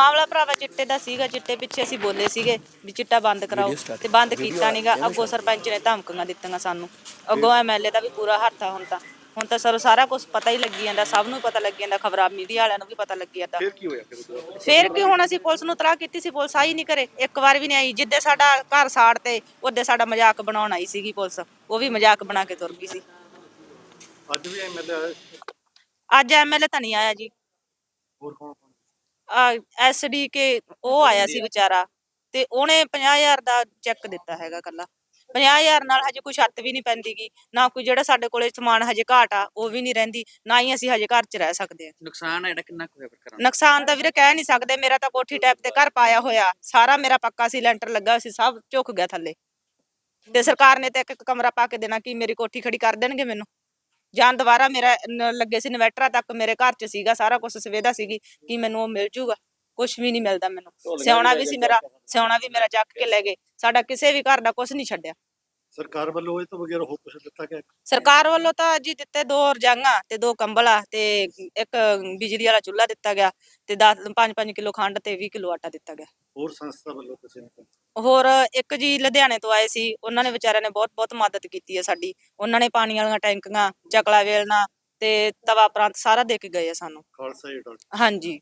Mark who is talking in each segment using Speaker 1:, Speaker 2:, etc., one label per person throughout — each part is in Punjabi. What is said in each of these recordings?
Speaker 1: ਮਾਮਲਾ ਭਰਾਵਾ ਚਿੱਟੇ ਦਾ ਸੀਗਾ ਚਿੱਟੇ ਪਿੱਛੇ ਅਸੀਂ ਬੋਲੇ ਸੀਗੇ ਵੀ ਚਿੱਟਾ ਬੰਦ ਕਰਾਓ ਤੇ ਬੰਦ ਕੀਤਾ ਨਹੀਂਗਾ ਅੱਗੋਂ ਸਰਪੰਚ ਨੇ ਧਮਕੀਆਂ ਦਿੱਤੀਆਂ ਸਾਨੂੰ। ਅੱਗੋਂ ਐਮਐਲਏ ਦਾ ਵੀ ਪੂਰਾ ਹੱਥ ਆ ਹੁਣ ਤਾਂ। ਹੁਣ ਤਾਂ ਸਰ ਸਾਰਾ ਕੁਝ ਪਤਾ ਹੀ ਲੱਗੀ ਜਾਂਦਾ ਸਭ ਨੂੰ ਪਤਾ ਲੱਗੀ ਜਾਂਦਾ ਖਬਰਾਂ ਮੀਡੀਆ ਵਾਲਿਆਂ ਨੂੰ ਵੀ ਪਤਾ ਲੱਗੀ ਜਾਂਦਾ।
Speaker 2: ਫਿਰ ਕੀ ਹੋਇਆ ਫਿਰ?
Speaker 1: ਫੇਰ ਕੀ ਹੁਣ ਅਸੀਂ ਪੁਲਿਸ ਨੂੰ ਤਲਾਹ ਕੀਤੀ ਸੀ ਪੁਲਿਸ ਆਈ ਨਹੀਂ ਕਰੇ ਇੱਕ ਵਾਰ ਵੀ ਨਹੀਂ ਆਈ। ਜਿੱਦੇ ਸਾਡਾ ਘਰ ਸਾੜ ਤੇ ਉਹਦੇ ਸਾਡਾ ਮਜ਼ਾਕ ਬਣਾਉਣ ਆਈ ਸੀਗੀ ਪੁਲਿਸ। ਉਹ ਵੀ ਮਜ਼ਾਕ ਬਣਾ ਕੇ ਤੁਰ ਗਈ ਸੀ।
Speaker 2: ਅੱਜ ਵੀ ਐਮਐਲਏ
Speaker 1: ਅੱਜ ਐਮਐਲਏ ਤਾਂ ਨਹੀਂ ਆਇਆ ਜੀ।
Speaker 2: ਹੋਰ ਕੌਣ?
Speaker 1: ਐਸਡੀ ਕੇ ਉਹ ਆਇਆ ਸੀ ਵਿਚਾਰਾ ਤੇ ਉਹਨੇ 50000 ਦਾ ਚੈੱਕ ਦਿੱਤਾ ਹੈਗਾ ਕੱਲਾ 50000 ਨਾਲ ਹਜੇ ਕੋਈ ਛੱਤ ਵੀ ਨਹੀਂ ਪੈਂਦੀਗੀ ਨਾ ਕੋਈ ਜਿਹੜਾ ਸਾਡੇ ਕੋਲੇ ਸਮਾਨ ਹਜੇ ਘਾਟ ਆ ਉਹ ਵੀ ਨਹੀਂ ਰਹਿੰਦੀ ਨਾ ਹੀ ਅਸੀਂ ਹਜੇ ਘਰ 'ਚ ਰਹਿ ਸਕਦੇ ਆ
Speaker 3: ਨੁਕਸਾਨ ਹੈ ਜਿਹੜਾ ਕਿੰਨਾ ਕੁ ਹੋਇਆ ਫਿਰ ਕਰਾਂ
Speaker 1: ਨੁਕਸਾਨ ਤਾਂ ਵੀਰੇ ਕਹਿ ਨਹੀਂ ਸਕਦੇ ਮੇਰਾ ਤਾਂ ਕੋਠੀ ਟੈਪ ਤੇ ਘਰ ਪਾਇਆ ਹੋਇਆ ਸਾਰਾ ਮੇਰਾ ਪੱਕਾ ਸੀ ਲੈਂਟਰ ਲੱਗਾ ਸੀ ਸਭ ਝੁਕ ਗਿਆ ਥੱਲੇ। ਤੇ ਸਰਕਾਰ ਨੇ ਤਾਂ ਇੱਕ ਇੱਕ ਕਮਰਾ ਪਾ ਕੇ ਦੇਣਾ ਕੀ ਮੇਰੀ ਕੋਠੀ ਖੜੀ ਕਰ ਦੇਣਗੇ ਮੈਨੂੰ? ਜਾਂ ਦੁਬਾਰਾ ਮੇਰਾ ਨ- ਲੱਗੇ ਸੀ ਇਨਵੈਟਰਾਂ ਤੱਕ ਮੇਰੇ ਘਰ 'ਚ ਸੀਗਾ ਸਾਰਾ ਕੁਝ ਸੁਵਿਧਾ ਸੀਗੀ ਕਿ ਮੈਨੂੰ ਉਹ ਮਿਲ ਜੂਗਾ। ਕੁਝ ਵੀ ਨਹੀਂ ਮਿਲਦਾ ਮੈਨੂੰ। ਸਿਆਉਣਾ ਵੀ ਸੀ ਮੇਰਾ ਸਿਆਉਣਾ ਵੀ ਮੇਰਾ ਚੱਕ ਕੇ ਲੈ ਗਏ। ਸਾਡਾ ਕਿਸੇ ਵੀ ਘਰ ਦਾ ਕੁਝ ਨਹੀਂ ਛੱਡਿਆ।
Speaker 2: ਸਰਕਾਰ ਵੱਲੋਂ ਇਹ ਤੋਂ ਬਗੈਰ ਹੋਰ ਕੁਝ ਦਿੱਤਾ ਗਿਆ?
Speaker 1: ਸਰਕਾਰ ਵੱਲੋਂ ਤਾਂ ਜੀ ਦਿੱਤੇ ਦੋ ਰਜਾਈਆਂ ਤੇ ਦੋ ਕੰਬਲਾ ਤੇ ਇੱਕ ਬਿਜਲੀ ਵਾਲਾ ਚੁੱਲ੍ਹਾ ਦਿੱਤਾ ਗਿਆ ਤੇ 10 5-5 ਕਿਲੋ ਖੰਡ ਤੇ 20 ਕਿਲੋ ਆਟਾ ਦਿੱਤਾ ਗਿਆ।
Speaker 2: ਹੋਰ ਸੰਸਥਾ ਵੱਲੋਂ ਕਿਸੇ ਨੇ
Speaker 1: ਹੋਰ ਇੱਕ ਜੀ ਲੁਧਿਆਣੇ ਤੋਂ ਆਏ ਸੀ ਉਹਨਾਂ ਨੇ ਵਿਚਾਰਿਆਂ ਨੇ ਬਹੁਤ ਬਹੁਤ ਮਦਦ ਕੀਤੀ ਹੈ ਸਾਡੀ। ਉਹਨਾਂ ਨੇ ਪਾਣੀ ਵਾਲੀਆਂ ਟੈਂਕੀਆਂ ਚਕਲਾ ਵੇਲਣਾ ਤੇ ਤਵਾ ਪ੍ਰਾਂਤ ਸਾਰਾ ਦੇ ਕੇ ਗਏ ਆ ਸਾਨੂੰ।
Speaker 2: ਖਾਲਸਾ
Speaker 1: ਹਾਂਜੀ।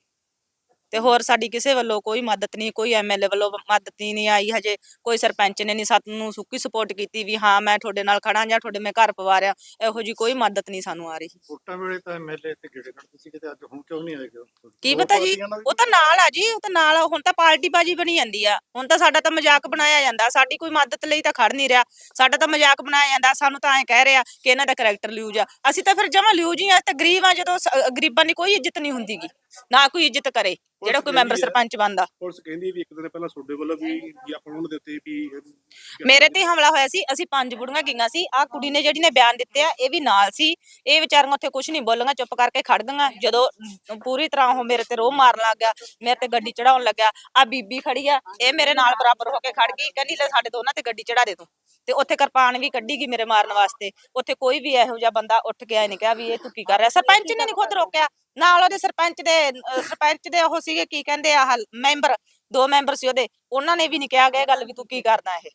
Speaker 1: ਤੇ ਹੋਰ ਸਾਡੀ ਕਿਸੇ ਵੱਲੋਂ ਕੋਈ ਮਦਦ ਨਹੀਂ ਕੋਈ ਐਮਐਲਏ ਵੱਲੋਂ ਮਦਦ ਨਹੀਂ ਆਈ ਹਜੇ ਕੋਈ ਸਰਪੰਚ ਨੇ ਨਹੀਂ ਸਾਨੂੰ ਸੁੱਕੀ ਸਪੋਰਟ ਕੀਤੀ ਵੀ ਹਾਂ ਮੈਂ ਤੁਹਾਡੇ ਨਾਲ ਖੜਾ ਜਾਂ ਤੁਹਾਡੇ ਮੈਂ ਘਰ ਪਵਾਰਿਆ ਇਹੋ ਜੀ ਕੋਈ ਮਦਦ ਨਹੀਂ ਸਾਨੂੰ ਆ ਰਹੀ।
Speaker 2: ਵੋਟਾਂ ਵੇਲੇ ਤਾਂ ਐਮਐਲਏ ਤੇ ਗੇੜੇ ਕੱਢਦੇ ਸੀ ਕਿਤੇ ਅੱਜ ਹੁਣ ਕਿਉਂ ਨਹੀਂ ਆਏਗਾ
Speaker 1: ਕੀ ਪਤਾ ਜੀ ਉਹ ਤਾਂ ਨਾਲ ਆ ਜੀ ਉਹ ਤਾਂ ਨਾਲ ਆ, ਹੁਣ ਤਾਂ ਪਾਰਟੀ ਬਾਜੀ ਬਣੀ ਜਾਂਦੀ ਆ ਹੁਣ ਤਾਂ ਸਾਡਾ ਤਾਂ ਮਜ਼ਾਕ ਬਣਾਇਆ ਜਾਂਦਾ ਸਾਡੀ ਕੋਈ ਮਦਦ ਲਈ ਤਾਂ ਖੜ ਨਹੀਂ ਰਿਹਾ ਸਾਡਾ ਤਾਂ ਮਜ਼ਾਕ ਬਣਾਇਆ ਜਾਂਦਾ ਸਾਨੂੰ ਤਾਂ ਐਂ ਕਹਿ ਰਿਹਾ ਕਿ ਇਹਨਾਂ ਦਾ ਕੈਰੈਕਟਰ ਲਿਊਜ ਆ ਅਸੀਂ ਤਾਂ ਫਿਰ ਜਮਾ ਲਿਊਜ ਹੀ ਆ ਤਾਂ ਗਰੀਬ ਆ ਜਦੋਂ ਗਰੀਬਾਂ ਦੀ ਕੋਈ ਇੱਜ਼ਤ ਨਹੀਂ ਹੁੰਦੀਗੀ ਨਾ ਕੋਈ ਇੱਜ਼ਤ ਕਰੇ। ਜਿਹੜਾ ਕੋਈ ਮੈਂਬਰ ਸਰਪੰਚ ਬਣਦਾ।
Speaker 2: ਪੁਲਿਸ ਕਹਿੰਦੀ ਵੀ ਇੱਕ ਦਿਨ ਪਹਿਲਾਂ ਤੁਹਾਡੇ ਵੱਲੋਂ ਵੀ ਵੀ ਆਪਾਂ ਨੂੰ ਦਿੱਤੇ ਵੀ ਇਹ-
Speaker 1: ਮੇਰੇ ਤੇ ਹਮਲਾ ਹੋਇਆ ਸੀ ਅਸੀਂ ਪੰਜ ਬੁੜੀਆਂ ਗਈਆਂ ਸੀ ਆ ਕੁੜੀ ਨੇ ਜਿਹੜੀ ਨੇ ਬਿਆਨ ਦਿੱਤੇ ਆ ਇਹ ਵੀ ਨਾਲ ਸੀ। ਇਹ ਵਿਚਾਰੀਆਂ ਉੱਥੇ ਕੁਝ ਨਹੀਂ ਬੋਲੀਆਂ ਚੁੱਪ ਕਰਕੇ ਖੜ ਗਈਆਂ। ਜਦੋਂ ਪੂਰੀ ਤਰ੍ਹਾਂ ਉਹ ਮੇਰੇ ਤੇ ਰੋਹ ਮਾਰਨ ਲੱਗ ਗਿਆ ਮੇਰੇ ਤੇ ਗੱਡੀ ਚੜਾਉਣ ਲੱਗਿਆ ਆ ਬੀਬੀ ਖੜੀ ਆ ਇਹ ਮੇਰੇ ਨਾਲ ਬਰਾਬਰ ਹੋ ਕੇ ਖੜ ਗਈ ਕਹਿੰਦੀ ਲੈ ਸਾਡੇ ਦੋਨਾਂ ਤੇ ਗੱਡੀ ਚੜਾ ਦੇ ਤੂੰ। ਤੇ ਉੱਥੇ ਕਿਰਪਾਨ ਵੀ ਕੱਢੀ ਗਈ ਮੇਰੇ ਮਾਰਨ ਵਾਸਤੇ। ਉੱਥੇ ਕੋਈ ਵੀ ਇਹੋ ਜਿਹਾ ਬੰਦਾ ਉੱਠ ਆਇਆ ਨਹੀਂ ਕਿਹਾ ਵੀ ਇਹ ਤੂੰ ਕੀ ਕਰ ਰਿਹਾ? ਸਰਪੰਚ ਨੇ ਨਹੀਂ ਖੁਦ ਰੋਕਿਆ। ਨਾਲ ਉਹਦੇ ਸਰਪੰਚ ਦੇ ਸਰਪੰਚ ਦੇ ਉਹ ਸੀਗੇ, ਕੀ ਕਹਿੰਦੇ ਆ ਮੈਂਬਰ, ਦੋ ਮੈਂਬਰ ਸੀ ਉਹਦੇ, ਉਹਨਾਂ ਨੇ ਵੀ ਨਹੀਂ ਕਿਹਾ ਗਿਆ ਇਹ ਗੱਲ ਵੀ ਤੂੰ ਕੀ ਕਰਦਾ ਇਹ?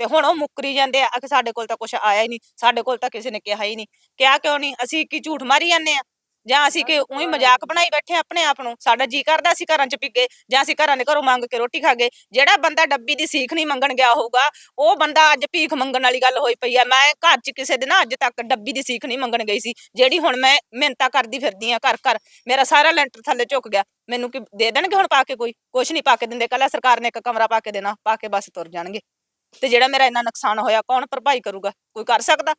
Speaker 1: ਤੇ ਹੁਣ ਉਹ ਮੁੱਕਰੀ ਜਾਂਦੇ ਆ ਕਿ ਸਾਡੇ ਕੋਲ ਤਾਂ ਕੁਝ ਆਇਆ ਹੀ ਨਹੀਂ ਸਾਡੇ ਕੋਲ ਤਾਂ ਕਿਸੇ ਨੇ ਕਿਹਾ ਹੀ ਨਹੀਂ ਕਿਹਾ ਕਿਉਂ ਨਹੀਂ ਅਸੀਂ ਕੀ ਝੂਠ ਮਾਰੀ ਜਾਂਦੇ ਆ? ਜਾਂ ਅਸੀਂ ਕਿ ਉਹੀ ਮਜ਼ਾਕ ਬਣਾਈ ਬੈਠੇ ਆਪਣੇ ਆਪ ਨੂੰ। ਸਾਡਾ ਜੀ ਕਰਦਾ ਅਸੀਂ ਘਰਾਂ 'ਚ ਪਿੱਗੇ ਜਾਂ ਅਸੀਂ ਘਰਾਂ ਦੇ ਘਰੋਂ ਮੰਗ ਕੇ ਰੋਟੀ ਖਾ ਗਏ। ਜਿਹੜਾ ਬੰਦਾ ਡੱਬੀ ਦੀ ਸੀਖ ਨਹੀਂ ਮੰਗਣ ਗਿਆ ਹੋਊਗਾ ਉਹ ਬੰਦਾ ਅੱਜ ਭੀਖ ਮੰਗਣ ਵਾਲੀ ਗੱਲ ਹੋਈ ਪਈ ਆ। ਮੈਂ ਘਰ 'ਚ ਕਿਸੇ ਦੇ ਨਾ ਅੱਜ ਤੱਕ ਡੱਬੀ ਦੀ ਸੀਖ ਨਹੀਂ ਮੰਗਣ ਗਈ ਸੀ। ਜਿਹੜੀ ਹੁਣ ਮੈਂ ਮਿਹਨਤਾਂ ਕਰਦੀ ਫਿਰਦੀ ਆ ਘਰ ਘਰ ਮੇਰਾ ਸਾਰਾ ਲੈਂਟਰ ਥੱਲੇ ਝੁਕ ਗਿਆ। ਮੈਨੂੰ ਕੀ ਦੇ ਦੇਣਗੇ ਹੁਣ ਪਾ ਕੇ ਕੋਈ? ਕੁਛ ਨਹੀਂ ਪਾ ਕੇ ਦਿੰਦੇ। ਕੱਲਾ ਸਰਕਾਰ ਨੇ ਇੱਕ ਕਮਰਾ ਪਾ ਕੇ ਦੇਣਾ ਪਾ ਕੇ ਬਸ ਤੁਰ ਜਾਣਗੇ। ਤੇ ਜਿਹੜਾ ਮੇਰਾ ਇੰਨਾ ਨੁਕਸਾਨ ਹੋਇਆ ਕੌਣ ਭਰਪਾਈ ਕਰੂਗਾ? ਕੋਈ ਕਰ ਸਕਦਾ?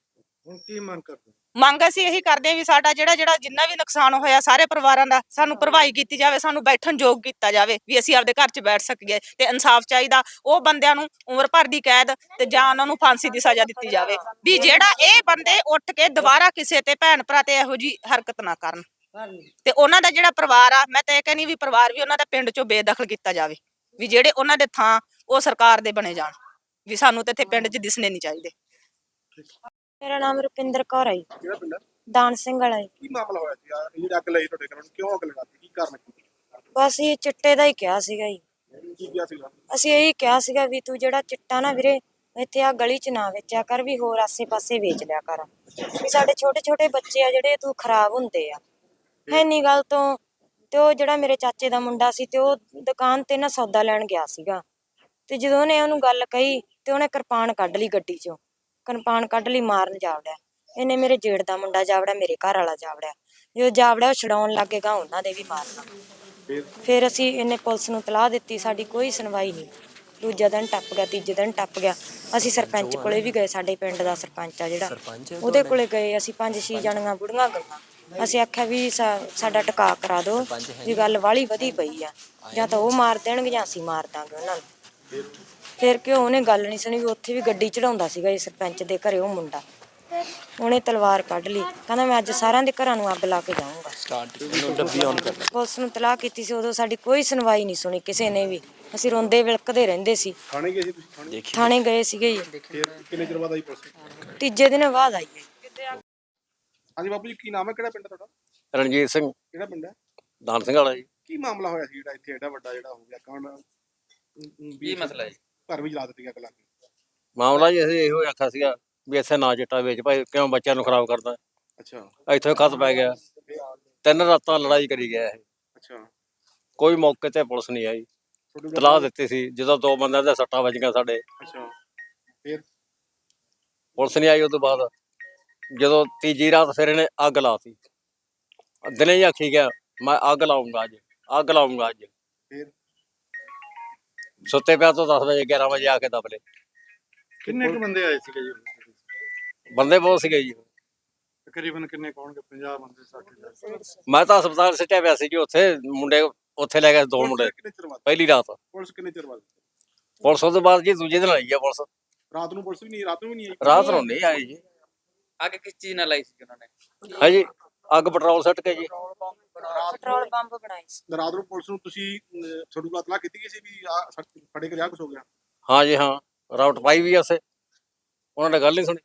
Speaker 2: ਹੁਣ ਕੀ ਮੰਗ ਕਰਦੇ?
Speaker 1: ਮੰਗ ਅਸੀਂ ਇਹੀ ਕਰਦੇ ਹਾਂ ਵੀ ਸਾਡਾ ਜਿਹੜਾ ਜਿਹੜਾ ਜਿੰਨਾ ਵੀ ਨੁਕਸਾਨ ਹੋਇਆ ਸਾਰੇ ਪਰਿਵਾਰਾਂ ਦਾ, ਸਾਨੂੰ ਭਰਵਾਈ ਕੀਤੀ ਜਾਵੇ, ਸਾਨੂੰ ਬੈਠਣ ਯੋਗ ਕੀਤਾ ਜਾਵੇ ਵੀ ਅਸੀਂ ਆਪਦੇ ਘਰ 'ਚ ਬੈਠ ਸਕੀਏ ਤੇ ਇਨਸਾਫ ਚਾਹੀਦਾ, ਉਹ ਬੰਦਿਆਂ ਨੂੰ ਉਮਰ ਭਰ ਦੀ ਕੈਦ ਤੇ ਜਾਂ ਉਹਨਾਂ ਨੂੰ ਫਾਂਸੀ ਦੀ ਸਜ਼ਾ ਦਿੱਤੀ ਜਾਵੇ ਵੀ ਜਿਹੜਾ ਇਹ ਬੰਦੇ ਉੱਠ ਕੇ ਦੁਬਾਰਾ ਕਿਸੇ ਤੇ ਭੈਣ ਭਰਾ ਤੇ ਇਹੋ ਜੀ ਹਰਕਤ ਨਾ ਕਰਨ ਤੇ ਉਹਨਾਂ ਦਾ ਜਿਹੜਾ ਪਰਿਵਾਰ ਆ, ਮੈਂ ਤਾਂ ਇਹ ਕਹਿੰਨੀ ਵੀ ਪਰਿਵਾਰ ਵੀ ਉਹਨਾਂ ਦਾ ਪਿੰਡ 'ਚੋਂ ਬੇਦਖਲ ਕੀਤਾ ਜਾਵੇ ਵੀ ਜਿਹੜੇ ਉਹਨਾਂ ਦੇ ਥਾਂ ਉਹ ਸਰਕਾਰ ਦੇ ਬਣੇ ਜਾਣ, ਵੀ ਸਾਨੂੰ ਤੇ ਇੱਥੇ ਪਿੰਡ 'ਚ ਦਿਸਣੇ ਨਹੀਂ ਚਾਹੀਦੇ।
Speaker 4: ਮੇਰਾ ਨਾਮ ਰੁਪਿੰਦਰ ਕੌਰ ਹੈ ਜੀ,
Speaker 2: ਕਿਹੜਾ ਪਿੰਡ ਹੈ?
Speaker 4: ਦਾਨ ਸਿੰਘ ਵਾਲਾ ਜੀ।
Speaker 2: ਕੀ ਮਾਮਲਾ ਹੋਇਆ ਸੀ? ਯਾਰ ਇਹ ਅੱਗ ਲਈ ਤੁਹਾਡੇ ਘਰ ਨੂੰ ਕਿਉਂ ਅੱਗ ਲਗਾਤੀ? ਕੀ ਕਾਰਨ ਕੀ
Speaker 4: ਬਸ ਇਹ ਚਿੱਟੇ ਦਾ ਹੀ ਕਿਹਾ ਸੀਗਾ ਜੀ।
Speaker 2: ਕੀ ਕਿਹਾ ਸੀਗਾ?
Speaker 4: ਅਸੀਂ ਇਹੀ ਕਿਹਾ ਸੀਗਾ ਵੀ ਤੂੰ ਜਿਹੜਾ ਚਿੱਟਾ ਨਾ ਵੀਰੇ ਇੱਥੇ ਆ ਗਲੀ 'ਚ ਨਾ ਵੇਚਿਆ ਕਰ ਵੀ ਹੋਰ ਆਸੇ-ਪਾਸੇ ਵੇਚ ਲਿਆ ਕਰ। ਵੀ ਸਾਡੇ ਛੋਟੇ-ਛੋਟੇ ਬੱਚੇ ਆ ਜਿਹੜੇ ਤੂੰ ਖਰਾਬ ਹੁੰਦੇ ਆ। ਹੈਨੀ ਗੱਲ ਤੋਂ ਤੇ ਉਹ ਜਿਹੜਾ ਮੇਰੇ ਚਾਚੇ ਦਾ ਮੁੰਡਾ ਸੀ ਤੇ ਉਹ ਦੁਕਾਨ ਤੇ ਨਾ ਸੌਦਾ ਲੈਣ ਗਿਆ ਸੀਗਾ। ਤੇ ਜਦੋਂ ਉਹਨੇ ਉਹਨੂੰ ਗੱਲ ਕਹੀ ਤੇ ਉਹਨੇ ਕਿਰਪਾਨ ਕੱਢ ਲਈ ਗੱਡੀ 'ਚੋਂ। ਕਿਰਪਾਨ ਕੱਢ ਲਈ ਮਾਰਨ ਜਾਵੜਿਆ। ਇਹਨੇ ਮੇਰੇ ਜੇੜ ਦਾ ਮੁੰਡਾ ਜਾਵੜਿਆ ਮੇਰੇ ਘਰ ਵਾਲਾ ਜਾਵੜਿਆ। ਜੋ ਜਾਵੜਿਆ ਉਹ ਛਡਾਉਣ ਲੱਗੇਗਾ ਉਹਨਾਂ ਦੇ ਵੀ ਮਾਰਨਾ
Speaker 2: ਫਿਰ?
Speaker 4: ਅਸੀਂ ਇਹਨੇ ਪੁਲਿਸ ਨੂੰ ਤਲਾਹ ਦਿੱਤੀ ਸਾਡੀ ਕੋਈ ਸੁਣਵਾਈ ਨਹੀਂ। ਦੂਜਾ ਦਿਨ ਟੱਪ ਗਿਆ ਤੀਜੇ ਦਿਨ ਟੱਪ ਗਿਆ। ਅਸੀਂ ਸਰਪੰਚ ਕੋਲੇ ਵੀ ਗਏ ਸਾਡੇ ਪਿੰਡ ਦਾ ਸਰਪੰਚ ਆ ਜਿਹੜਾ। ਉਹਦੇ ਕੋਲੇ ਗਏ ਅਸੀਂ ਪੰਜ ਛੇ ਜਣੀਆਂ ਬੁੜੀਆਂ ਗਈਆਂ ਅਸੀਂ ਆਖਿਆ ਵੀ ਸਾਡਾ ਟਿਕਾ ਕਰਾ ਦਿਓ ਵੀ ਗੱਲ ਵਾਲੀ ਵਧੀ ਪਈ ਆ। ਜਾਂ ਤਾਂ ਉਹ ਮਾਰ ਦੇਣਗੇ ਜਾਂ ਅਸੀਂ ਮਾਰ ਦਾਂਗੇ ਉਹਨਾਂ ਨੂੰ। ਫਿਰ ਕਿਉਂ ਉਹਨੇ ਗੱਲ ਨਹੀਂ ਸੁਣੀ ਵੀ ਉੱਥੇ ਵੀ ਗੱਡੀ ਚੜਾਉਂਦਾ ਸੀਗਾ ਜੀ ਸਰਪੰਚ ਦੇ ਘਰੇ ਉਹ ਮੁੰਡਾ। ਉਹਨੇ ਤਲਵਾਰ ਕੱਢ ਲਈ। ਕਹਿੰਦਾ ਮੈਂ ਅੱਜ ਸਾਰਿਆਂ ਦੇ ਘਰਾਂ ਨੂੰ ਅੱਗ ਲਾ ਕੇ ਜਾਊਂਗਾ।
Speaker 3: ਸਟਾਰਟ ਨੂੰ ਡੱਬੀ ਆਨ ਕਰ
Speaker 4: ਪੁਲਿਸ ਨੂੰ ਤਲਾਹ ਕੀਤੀ ਸੀ ਉਦੋਂ ਸਾਡੀ ਕੋਈ ਸੁਣਵਾਈ ਨਹੀਂ ਸੁਣੀ ਕਿਸੇ ਨੇ ਵੀ। ਅਸੀਂ ਰੋਂਦੇ ਵਿਲਕਦੇ ਰਹਿੰਦੇ ਸੀ।
Speaker 2: ਥਾਣੇ ਗਏ ਸੀ ਤੁਸੀਂ? ਥਾਣੇ
Speaker 4: ਥਾਣੇ ਗਏ ਸੀਗੇ ਜੀ।
Speaker 2: ਫਿਰ ਕਿੰਨੇ ਚਿਰ ਬਾਅਦ ਆਈ ਪੁਲਿਸ?
Speaker 4: ਤੀਜੇ ਦਿਨ ਬਾਅਦ ਆਈ ਹੈ।
Speaker 2: ਹਾਂਜੀ ਬਾਬੂ ਜੀ ਕੀ ਨਾਮ ਹੈ? ਕਿਹੜਾ ਪਿੰਡ ਹੈ ਤੁਹਾਡਾ?
Speaker 5: ਰਣਜੀਤ ਸਿੰਘ।
Speaker 2: ਕਿਹੜਾ ਪਿੰਡ ਹੈ?
Speaker 5: ਦਾਨ ਸਿੰਘ ਵਾਲਾ ਜੀ।
Speaker 2: ਕੀ ਮਾਮਲਾ ਹੋਇਆ ਸੀ ਜਿਹੜਾ ਇੱਥੇ ਐਡਾ ਵੱਡਾ ਜਿਹੜਾ ਹੋ ਗਿਆ ਕੌਣ
Speaker 3: ਕੀ ਮਸਲਾ ਹੈ ਜੀ?
Speaker 2: ਘਰ ਵੀ ਜਲਾ ਦਿੱਤੀ ਅੱਗ ਲਾ ਕੇ
Speaker 5: ਮਾਮਲਾ ਜੀ ਅਸੀਂ ਇਹੋ ਆਖਿਆ ਸੀਗਾ ਵੀ ਇੱਥੇ ਨਾ ਚਿੱਟਾ ਵੇਚ ਭਾਈ ਕਿਉਂ ਬੱਚਿਆਂ ਨੂੰ ਖਰਾਬ ਕਰਦਾ।
Speaker 2: ਅੱਛਾ।
Speaker 5: ਇੱਥੇ ਖਤ ਪੈ ਗਿਆ। ਤਿੰਨ ਰਾਤਾਂ ਲੜਾਈ ਕਰੀ ਗਿਆ ਇਹ।
Speaker 2: ਅੱਛਾ।
Speaker 5: ਕੋਈ ਮੌਕੇ ਤੇ ਪੁਲਿਸ ਨਹੀਂ ਆਈ। ਤਲਾਹ ਦਿੱਤੀ ਸੀ ਜਦੋਂ ਦੋ ਬੰਦਿਆਂ ਦੇ ਸੱਟਾਂ ਵੱਜੀਆਂ ਸਾਡੇ।
Speaker 2: ਅੱਛਾ। ਫਿਰ?
Speaker 5: ਪੁਲਿਸ ਨਹੀਂ ਆਈ ਉਸ ਤੋਂ ਬਾਅਦ। ਜਦੋਂ ਤੀਜੀ ਰਾਤ ਫਿਰ ਇਹਨੇ ਅੱਗ ਲਾਤੀ। ਦਿਨੇ ਹੀ ਆਖੀ ਗਿਆ ਮੈਂ ਅੱਗ ਲਾਉਂਗਾ ਅੱਜ ਅੱਗ ਲਾਉਂਗਾ ਅੱਜ। ਸੁੱਤੇ ਪਿਆ ਤੋਂ 10 ਵਜੇ 11 ਵਜੇ ਆ ਕੇ ਦਬਲੇ
Speaker 2: ਕਿੰਨੇ ਕੁ ਬੰਦੇ ਆਏ ਸੀਗੇ ਜੀ?
Speaker 5: ਬੰਦੇ ਬਹੁਤ ਸੀਗੇ ਜੀ।
Speaker 2: ਤਕਰੀਬਨ ਕਿੰਨੇ ਕੌਣਗੇ 50 ਬੰਦੇ 60
Speaker 5: ਮੈਂ ਤਾਂ ਹਸਪਤਾਲ ਸਿੱਟਿਆ ਪਿਆ ਸੀ ਜੀ ਉੱਥੇ ਮੁੰਡੇ ਉੱਥੇ ਲੈ ਗਏ ਦੋ ਮੁੰਡੇ।
Speaker 2: ਕਿੰਨੇ ਚਿਰ ਬਾਅਦ?
Speaker 5: ਪਹਿਲੀ ਰਾਤ।
Speaker 2: ਪੁਲਿਸ ਕਿੰਨੇ ਚਿਰ ਬਾਅਦ?
Speaker 5: ਪੁਲਿਸ ਉਸ ਤੋਂ ਬਾਅਦ ਜੀ ਦੂਜੇ ਦਿਨ ਆਈ ਆ ਪੁਲਿਸ।
Speaker 2: ਰਾਤ ਨੂੰ ਪੁਲਿਸ ਵੀ ਨਹੀਂ ਰਾਤ ਨੂੰ ਵੀ ਨਹੀਂ ਆਈ?
Speaker 5: ਰਾਤ ਨੂੰ ਨਹੀਂ ਆਈ ਜੀ।
Speaker 3: ਅੱਗ ਕਿਸ ਚੀਜ਼ ਨਾਲ ਲਾਈ ਸੀ ਉਹਨਾਂ ਨੇ?
Speaker 5: ਹੈ ਜੀ ਅੱਗ ਪੈਟਰੋਲ ਸੱਟ ਕੇ ਜੀ।
Speaker 4: ਪੈਟਰੋਲ ਪੰਪ ਬਣਾਏ ਸੀ।
Speaker 2: ਰਾਤ ਨੂੰ ਪੁਲਿਸ ਨੂੰ ਤੁਸੀਂ ਅਹ, ਤੁਹਾਨੂੰ ਇਤਲਾਹ ਕੀਤੀ ਗਈ ਸੀ ਵੀ ਆ ਫੜੇ ਕੇ ਕੁਛ ਹੋ ਗਿਆ?
Speaker 5: ਹਾਂ ਜੀ ਹਾਂ। ਰਾਊਟ ਪਾਈ ਵੀ ਉਸੇ ਉਹਨਾਂ ਨੇ ਗੱਲ ਨਹੀਂ ਸੁਣੀ।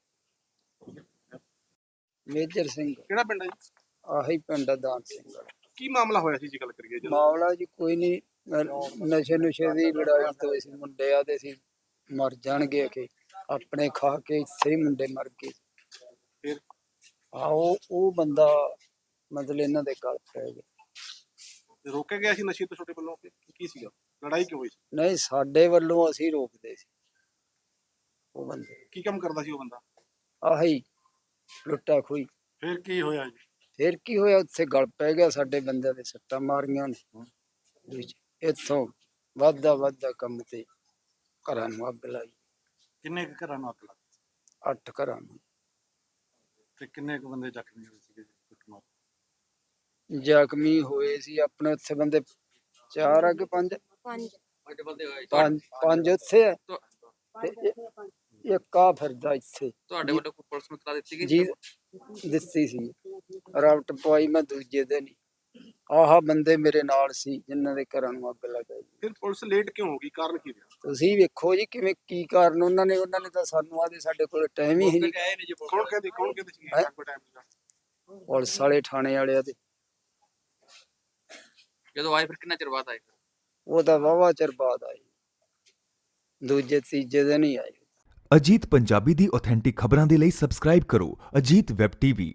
Speaker 6: ਮੇਜਰ ਸਿੰਘ।
Speaker 2: ਕਿਹੜਾ ਪਿੰਡ ਹੈ ਜੀ?
Speaker 6: ਆਹੀ ਪਿੰਡ ਆ ਦਾਨ ਸਿੰਘ
Speaker 2: ਕੀ ਮਾਮਲਾ ਹੋਇਆ ਸੀ ਜੀ ਗੱਲ ਕਰੀਏ ਜਦੋਂ?
Speaker 6: ਮਾਮਲਾ ਜੀ ਕੋਈ ਨਹੀਂ ਨਸ਼ੇ ਨੁਸ਼ੇ ਦੀ ਲੜਾਈ ਤੋਂ ਸੀ ਮੁੰਡੇ ਆਦੇ ਸੀ। ਮਰ ਜਾਣਗੇ ਕਿ ਆਪਣੇ ਖਾ ਕੇ ਇੱਥੇ ਹੀ ਮੁੰਡੇ ਮਰ ਗਏ। ਆਓ ਉਹ ਬੰਦਾ ਮਤਲਬ ਇਹਨਾਂ ਦੇ ਗਲ ਪੈ ਗਿਆ।
Speaker 2: ਰੋਕਿਆ ਗਿਆ ਸੀ ਨਸ਼ੇ ਤੋਂ ਛੋਟੇ ਵੱਲੋਂ ਕਿ ਕੀ ਸੀਗਾ? ਲੜਾਈ ਕਿਉਂ ਹੋਈ ਸੀ?
Speaker 6: ਨਹੀਂ ਸਾਡੇ ਵੱਲੋਂ ਅਸੀਂ ਰੋਕਦੇ ਸੀ। ਉਹ ਬੰਦੇ।
Speaker 2: ਕੀ ਕੰਮ ਕਰਦਾ ਸੀ ਉਹ ਬੰਦਾ?
Speaker 6: ਆਹੀ ਲੁੱਟਾ ਖੋਈ
Speaker 2: ਫਿਰ ਕੀ ਹੋਇਆ ਜੀ?
Speaker 6: ਫਿਰ ਕੀ ਹੋਇਆ? ਉੱਥੇ ਗਲ ਪੈ ਗਿਆ ਸਾਡੇ ਬੰਦਿਆਂ ਦੇ ਸੱਟਾਂ ਮਾਰੀਆਂ ਨੇ। ਇੱਥੋਂ ਵੱਧਦਾ ਵੱਧਦਾ ਕੰਮ ਤੇ ਘਰਾਂ ਨੂੰ ਅੱਗ ਲਾਈ।
Speaker 2: ਕਿੰਨੇ ਕੁ ਘਰਾਂ ਨੂੰ ਅੱਗ ਲੱਗੀ
Speaker 6: ਅੱਠ ਘਰਾਂ ਨੂੰ।
Speaker 2: ਤੇ ਕਿੰਨੇ ਕੁ ਬੰਦੇ ਜ਼ਖਮੀ ਹੋਏ ਸੀਗੇ ਕੁੱਟਮਾਰ?
Speaker 6: ਜ਼ਖਮੀ ਹੋਏ ਸੀ ਆਪਣੇ ਉੱਥੇ ਬੰਦੇ ਚਾਰ ਆ ਕਿ ਪੰਜ।
Speaker 4: ਪੰਜ
Speaker 3: ਵੱਡੇ ਬੰਦੇ ਹੋਏ
Speaker 6: ਪੰਜ ਪੰਜ ਉੱਥੇ ਆ। ਤੇ ਇ- ਇੱਕ ਆ ਫਿਰਦਾ ਇੱਥੇ।
Speaker 3: ਤੁਹਾਡੇ ਵੱਲੋਂ ਕੋਈ ਪੁਲਿਸ ਨੂੰ ਤਲਾ ਦਿੱਤੀ ਗਈ
Speaker 6: ਜੀ ਦਿੱਤੀ ਸੀ। ਰਾਵਟ ਪਵਾਈ ਮੈਂ ਦੂਜੇ ਦਿਨ ਹੀ। ਆਹ ਬੰਦੇ ਮੇਰੇ ਨਾਲ ਸੀ ਜਿਨ੍ਹਾਂ ਦੇ ਘਰਾਂ ਨੂੰ ਅੱਗ ਲਗਾਈ
Speaker 2: ਫਿਰ ਪੁਲਿਸ ਲੇਟ ਕਿਉਂ ਹੋ ਗਈ? ਕਾਰਨ ਕੀ ਰਿਹਾ?
Speaker 6: ਤੁਸੀਂ ਵੇਖੋ ਜੀ ਕਿਵੇਂ ਕੀ ਕਾਰਨ ਉਹਨਾਂ ਨੇ ਉਹਨਾਂ ਨੇ ਤਾਂ ਸਾਨੂੰ ਆਦੇ ਸਾਡੇ ਕੋਲ ਟਾਈਮ ਹੀ ਨਹੀਂ।
Speaker 3: ਨਹੀਂ
Speaker 2: ਕੌਣ ਕਹਿੰਦੇ ਕੌਣ ਕਹਿੰਦੇ ਸੀ
Speaker 6: ਹੈਂ?
Speaker 2: ਕੋਈ ਟਾਈਮ ਸੀਗਾ
Speaker 6: ਪੁਲਿਸ ਵਾਲੇ ਥਾਣੇ ਵਾਲਿਆਂ ਦੇ।
Speaker 3: ਜਦੋਂ ਆਏ ਫਿਰ ਕਿੰਨਾ ਚਿਰ ਬਾਅਦ ਆਏ?
Speaker 6: ਉਹ ਤਾਂ ਵਾਵਾ ਚਿਰ ਬਾਅਦ ਆਏ। ਦੂਜੇ ਤੀਜੇ ਦਿਨ ਹੀ ਆਏ।
Speaker 7: ਅਜੀਤ ਪੰਜਾਬੀ ਦੀ ਆਥੈਂਟਿਕ ਖਬਰਾਂ ਦੇ ਲਈ ਸਬਸਕ੍ਰਾਈਬ ਕਰੋ ਅਜੀਤ ਵੈਬ ਟੀਵੀ